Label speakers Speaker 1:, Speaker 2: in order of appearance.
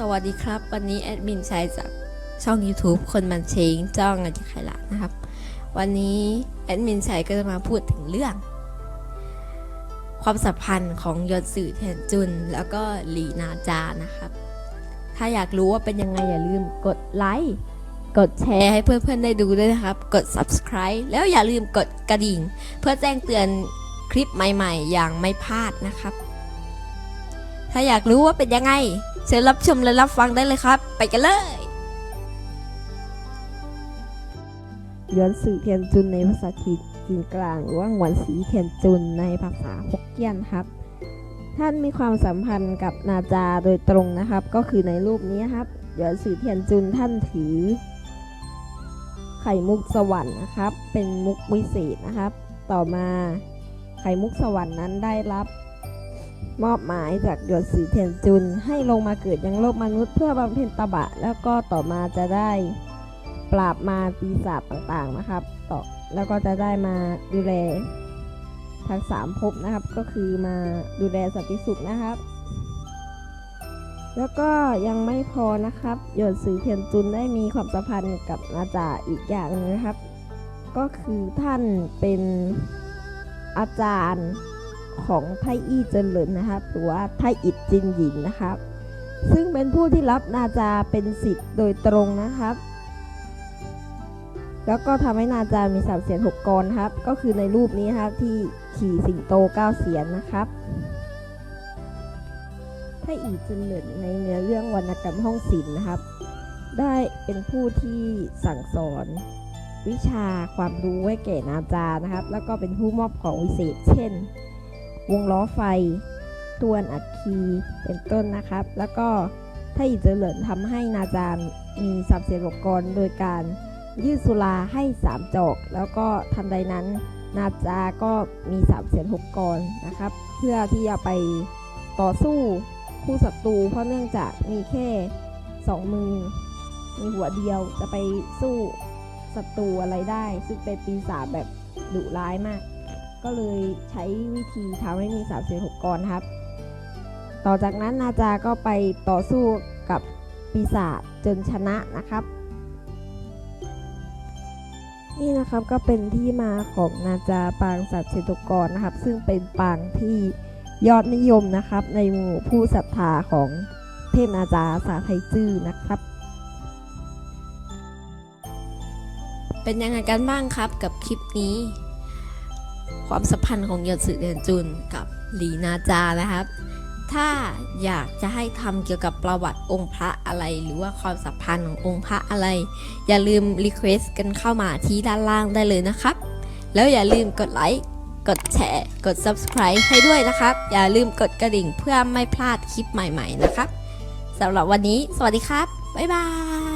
Speaker 1: สวัสดีครับ วันนี้แอดมินชายจากช่อง YouTube คนมันเชงจ้องกันที่ใครละนะครับ วันนี้แอดมินชายก็จะมาพูดถึงเรื่อง ความสัมพันธ์ของยศสื่อแทนจุน แล้วก็หลีนาจานะครับ ถ้าอยากรู้ว่าเป็นยังไงอย่าลืมกดไลค์กดแชร์ให้เพื่อนๆได้ดูด้วยนะครับ กด subscribe แล้วอย่าลืมกดกระดิ่ง เพื่อแจ้งเตือนคลิปใหม่ๆ อย่างไม่พลาดนะครับ ถ้าอยากรู้ว่าเป็นยังไง เชิญรับชมและรับฟังได้เลยครับ ไปกันเลย
Speaker 2: ย้อนสื่อเทียนจุนในภาษาจีนจีนกลางหรือว่าหวนสีเทียนจุนในภาษาฮกเกี้ยนครับ ท่านมีความสัมพันธ์กับนาจาโดยตรงนะครับ ก็คือในรูปนี้ครับย้อนสื่อเทียนจุนท่านถือ ไข่มุกสวรรค์นะครับ เป็นมุกวิเศษนะครับ ต่อมาไข่มุกสวรรค์นั้นได้รับ มอบหมายจากหยวนสีเทียนจุนให้ลงมาเกิดยังโลกมนุษย์เพื่อบำเพ็ญตบะ แล้วก็ต่อมาจะได้ปราบมาปีศาจต่างๆนะครับ ต่อแล้วก็จะได้มาดูแลทั้งสามภพนะครับ ก็คือมาดูแลสันติสุขนะครับ แล้วก็ยังไม่พอนะครับหยวนซือเทียนจุนได้มีความสัมพันธ์กับนาจาอีกอย่างหนึงนะครับ ก็คือท่านเป็นอาจารย์ ของไทอี้เจินเหลินนะครับหรือว่าไทอิดจินหยินนะครับซึ่งเป็นผู้ที่รับนาจาเป็นสิทธิ์โดยตรงนะครับ แล้วก็ทำให้นาจามีสามเสียนหกกรครับ ก็คือในรูปนี้ครับที่ขี่สิงโตเก้าเสียนนะครับถ้าอีจุนเหลินในเนื้อเรื่องวรรณกรรมห้องศิลป์นะครับ ได้เป็นผู้ที่สั่งสอนวิชาความรู้ไว้แก่นาจานะครับ แล้วก็เป็นผู้มอบของวิเศษ เช่น วงล้อไฟตวนอัคคีเป็นต้นนะครับ แล้วก็ถ้าอีเจริญทำให้นาจารมีสามเสียนหกกรโดยการยืดสุราให้ 3 จอก แล้วก็ทันใดนั้นนาจาก็มี3เสียน6กรนะครับ เพื่อที่จะไปต่อสู้คู่ศัตรูเพราะเนื่องจากมีแค่ 2 มือ มีหัวเดียวจะไปสู้ศัตรูอะไรได้ ซึ่งเป็นปีศาจแบบดุร้ายมาก ก็เลยใช้วิธีทำให้มี3เสียน6กรครับ ต่อจากนั้นนาจาก็ไปต่อสู้กับปีศาจจนชนะนะครับ นี่นะครับก็เป็นที่มาของนาจาปางสัตว์เศรษฐกรนะครับ ซึ่งเป็นปางที่ยอดนิยมนะครับ ในหมู่ผู้ศรัทธาของเทพนาจาสาไทจื้อนะครับ
Speaker 1: เป็นยังไงกันบ้างครับกับคลิปนี้ ความสัมพันธ์ของยศสื่อเดือนจุนกับหลีนาจานะครับ ถ้าอยากจะให้ทำเกี่ยวกับประวัติองค์พระอะไรหรือว่าความสัมพันธ์ขององค์พระอะไร อย่าลืมรีเควสต์กันเข้ามาที่ด้านล่างได้เลยนะครับ แล้วอย่าลืมกดไลค์กดแชร์ กด subscribe ให้ด้วยนะครับ อย่าลืมกดกระดิ่งเพื่อไม่พลาดคลิปใหม่ ๆ นะครับสำหรับวันนี้ สวัสดีครับ บ๊ายบาย